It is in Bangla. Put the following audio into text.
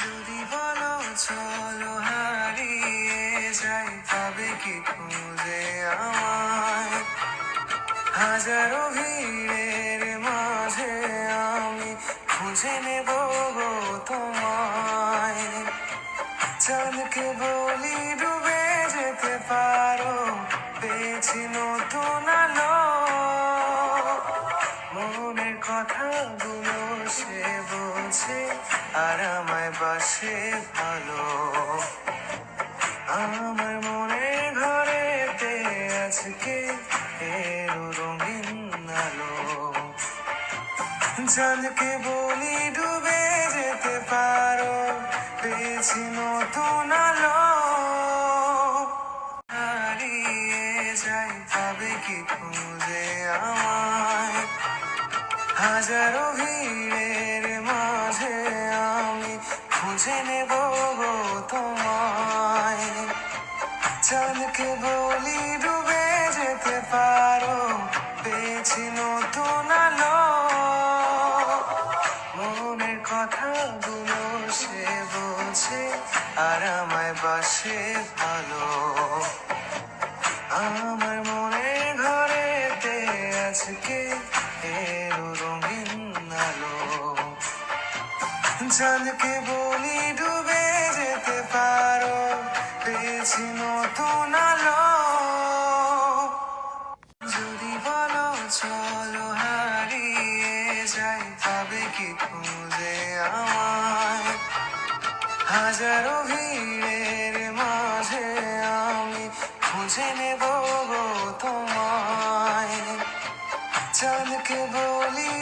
যদি বলো চলো হারিয়ে যাই, তবে কি খুঁজে আমায় হাজারো ভিড়ের মাঝে আমি খুঁজে নেব গো তোমায়। চাঁদকে বলি ডুবে যেতে পারো, পেয়েছি নতুন আলো। মনের কথাগুলো সে বলছে আর আমায় বাসে ভালো। আমার মনের ঘরেতে আজকে এলো রঙিন আলো। চাঁদকে বলি ডুবে যেতে পারো, পেয়েছি নতুন আলো। হারিয়ে যাই তবে কি খুঁজে আমায়? হাজারো ভিড়ের খুঁজে নেব তোমায়। চাঁদকে বলি ডুবে যেতে পারো, পেয়েছি নতুন আলো। মনের কথাগুলো সে বলছে আর আমায় বাসে ভালো। আমার মনের ঘরেতে আজকে চাঁদকে বলি ডুবে যেতে পারো, পেয়েছি নতুন আলো। যদি বলো চলো হারিয়ে যাই, তবে কি খুঁজে আমায় হাজারো ভিড়ের মাঝে আমি খুঁজে নেব তোমায়। চাঁদকে বলি